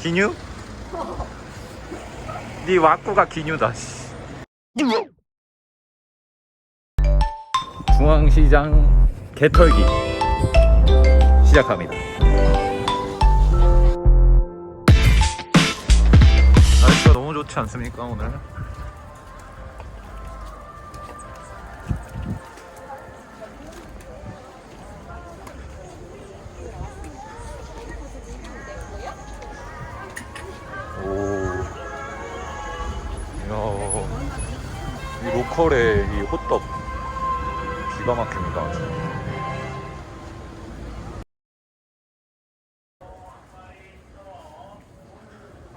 기뉴? 네 와꾸가 기뉴다. 씨. 중앙시장 개털기 시작합니다. 날씨가 너무 좋지 않습니까 오늘? 로컬의 이 호떡 기가 막힙니다. 아주.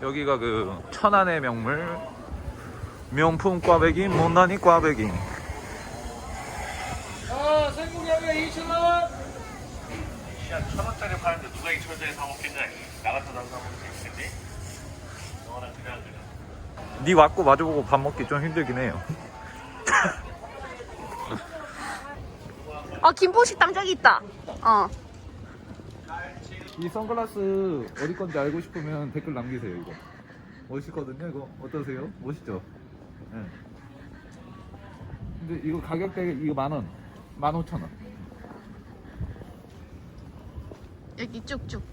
여기가 그 천안의 명물 명품 꽈배기 못난이 꽈배기 아, 생고기하면 2,000원. 천 원짜리 파는데 누가 2천 원짜리 사 먹겠냐? 나 같은 사람 사 먹겠지? 너나 그냥 그냥. 네 왔고 마주보고 밥 먹기 좀 힘들긴 해요 아 김포식당 저기 있다. 어. 이 선글라스 어디 건지 알고 싶으면 댓글 남기세요 이거 멋있거든요 이거 어떠세요? 멋있죠? 네. 근데 이거 가격대 이거 만원 만 오천 원 여기 쭉쭉.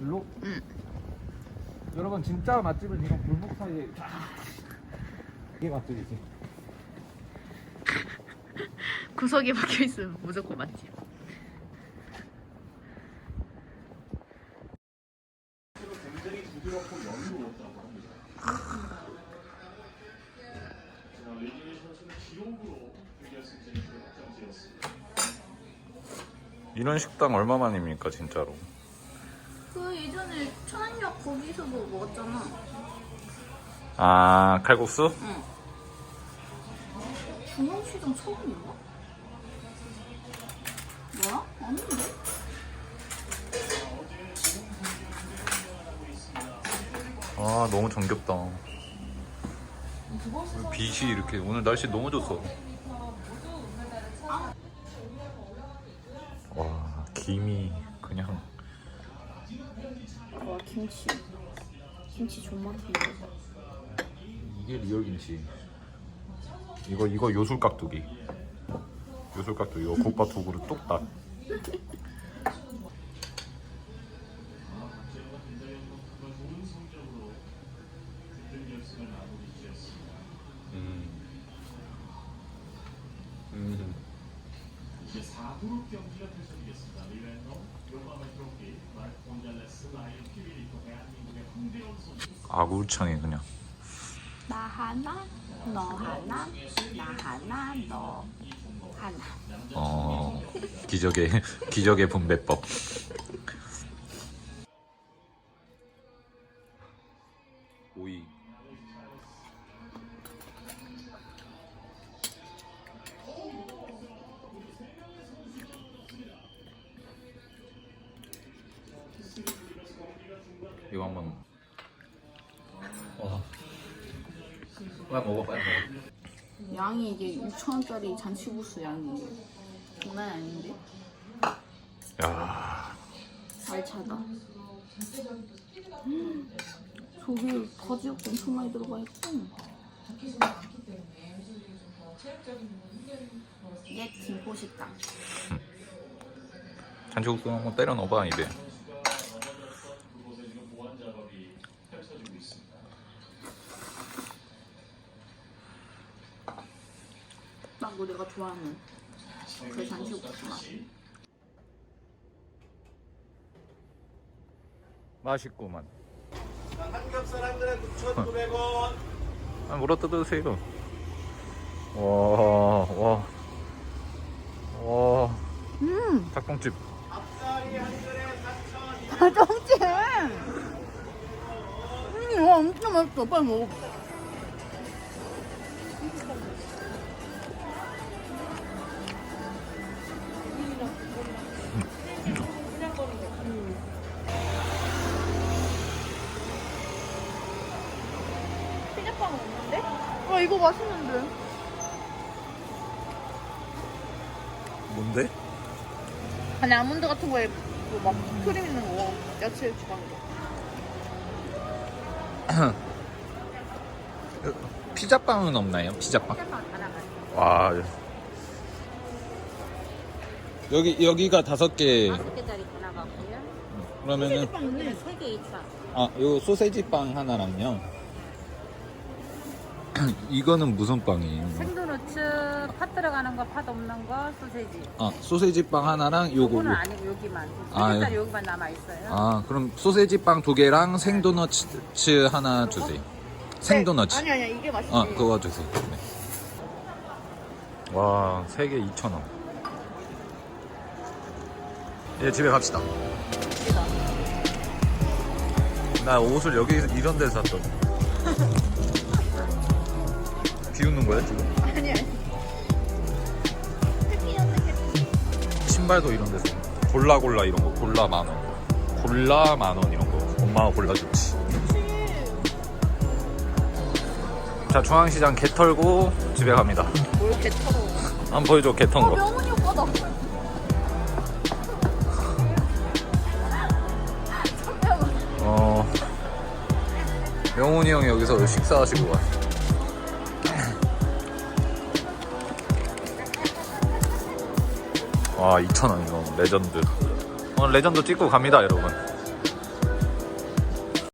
일로? 응. 여러분 진짜 맛집은 이런 골목 사이에 쫙 이게 맛집이지 구석에 박혀 있으면 무조건 맛집. 이런 식당 얼마만입니까 진짜로 그 예전에 천안역 거기서도 먹었잖아. 아 칼국수? 응. 중앙시장 처음인가? 뭐야? 아닌데? 아 너무 정겹다 빛이 이렇게 오늘 날씨 너무 좋소 와 김이 그냥 와 김치. 김치 존맛한데. 이게 리얼 김치 이거 이거 요술 깍두기 요술 깍두기 이거 국밥 두 그릇 뚝딱 음. 음. 아구창이 그냥 나 하나, 너 하나, 나 하나, 너 하나. 어 기적의 기적의 분배법. 오이. 이거 한번. 어. 빨리 먹어, 빨리 먹어. 양이 이게 6천원짜리 잔치국수 양이 장난 아닌데? 야. 알차다. 음, 저기 바지역도 엄청 많이 들어가 있고. 옛 김포식당. 잔치국수 한번 때려 넣어봐 입에. 딱 우리가 좋아하는 그 잔치국수 맛. 맛있구만. 삼겹살 한 그릇 9,900원. 아, 물어 뜯으세요. 와, 와, 와. 음, 닭똥집. 앞다리 한 그릇 4,000원. 아, 정지! 음, 이거 엄청 맛있어. 빨리 먹어. 이거 맛있는데? 뭔데? 아니 아몬드 같은 거에 뭐막 크림 있는 거 야채 거 피자빵은 없나요? 피자빵? 와 여기 여기가 다섯 개 다섯 개짜리 하나 갖고요. 그러면은 여기는 세개 2차. 아요 소세지 빵 하나랑요 이거는 무슨 빵이에요? 생도너츠 팥 들어가는 거, 팥 없는 거, 소세지. 아 소세지 빵 하나랑 요거 요거는 요. 아니고 여기만. 아, 예. 여기만 남아 있어요. 아 그럼 소세지 빵 두 개랑 생도너츠 하나 주세요 생도너츠 아니 아니야 이게 맛있지. 아 그거 주세요 네. 와세 개 2,000원 예 집에 갑시다 나 옷을 여기 이런 데서 샀더니 비웃는 거야 지금? 아니 아니. 신발도 이런 데서. 골라 골라 이런 거. 골라 만원. 골라 만원 이런 거. 엄마가 골라줬지. 자 중앙시장 개 털고 집에 갑니다. 뭘개 털어. 한번 보여줘 개 턴 거. 명훈이 오빠다. 어. 명훈이 형이 여기서 식사하시고 와 와 2,000원 이거 레전드. 오늘 레전드 찍고 갑니다 여러분